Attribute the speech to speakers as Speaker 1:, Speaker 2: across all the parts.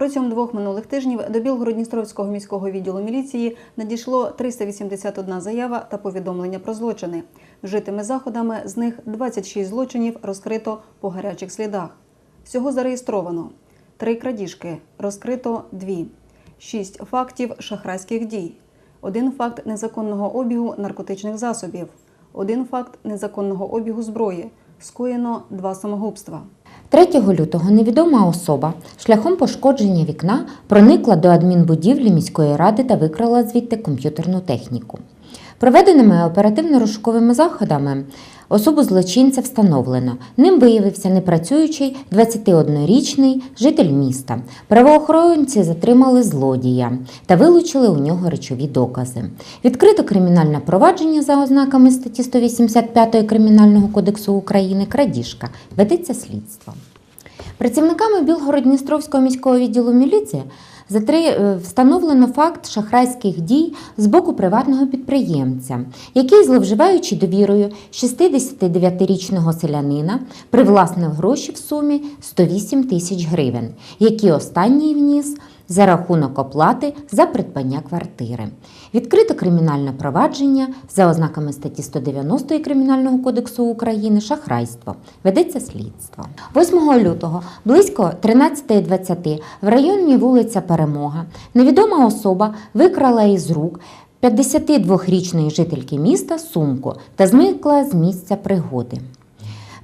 Speaker 1: Протягом двох минулих тижнів до Білгородністровського міського відділу міліції надійшло 381 заява та повідомлення про злочини. Вжитими заходами з них 26 злочинів розкрито по гарячих слідах. Всього зареєстровано три крадіжки, розкрито дві, шість фактів шахрайських дій, один факт незаконного обігу наркотичних засобів, один факт незаконного обігу зброї, скоєно два самогубства.
Speaker 2: 3 лютого невідома особа шляхом пошкодження вікна проникла до адмінбудівлі міської ради та викрала звідти комп'ютерну техніку. Проведеними оперативно-розшуковими заходами особу злочинця встановлено. Ним виявився непрацюючий 21-річний житель міста. Правоохоронці затримали злодія та вилучили у нього речові докази. Відкрито кримінальне провадження за ознаками статті 185 Кримінального кодексу України крадіжка. Ведеться слідство. Працівниками Білгород-Дністровського міського відділу міліції за три е, встановлено факт шахрайських дій з боку приватного підприємця, який, зловживаючи довірою 69-річного селянина, привласнив гроші в сумі 108 тисяч гривень, які останній вніс за рахунок оплати за придбання квартири. Відкрито кримінальне провадження за ознаками статті 190 Кримінального кодексу України шахрайство. Ведеться слідство. 8 лютого близько 13.20 в районі вулиця Перемога невідома особа викрала із рук 52-річної жительки міста сумку та зникла з місця пригоди.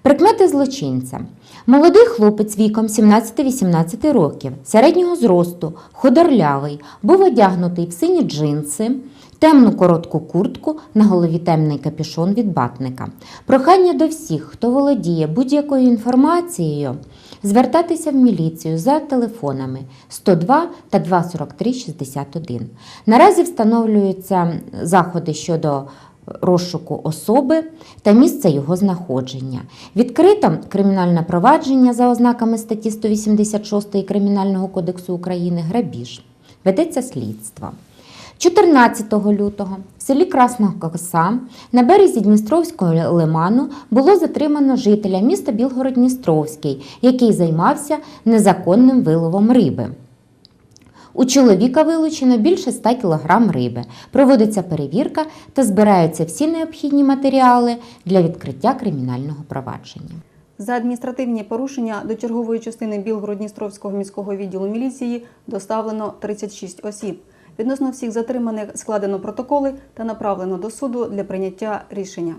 Speaker 2: Прикмети злочинця. Молодий хлопець віком 17-18 років, середнього зросту, худорлявий, був одягнутий в сині джинси, темну коротку куртку, на голові темний капюшон від батника. Прохання до всіх, хто володіє будь-якою інформацією, звертатися в міліцію за телефонами 102 та 243 61. Наразі встановлюються заходи щодо розшуку особи та місця його знаходження. Відкрито кримінальне провадження за ознаками статті 186 Кримінального кодексу України грабіж. Ведеться слідство. 14 лютого в селі Красна Коса на березі Дністровського лиману було затримано жителя міста Білгород-Дністровський, який займався незаконним виловом риби. У чоловіка вилучено більше 100 кг риби. Проводиться перевірка та збираються всі необхідні матеріали для відкриття кримінального провадження.
Speaker 1: За адміністративні порушення до чергової частини Білгород-Дністровського міського відділу міліції доставлено 36 осіб. Відносно всіх затриманих складено протоколи та направлено до суду для прийняття рішення.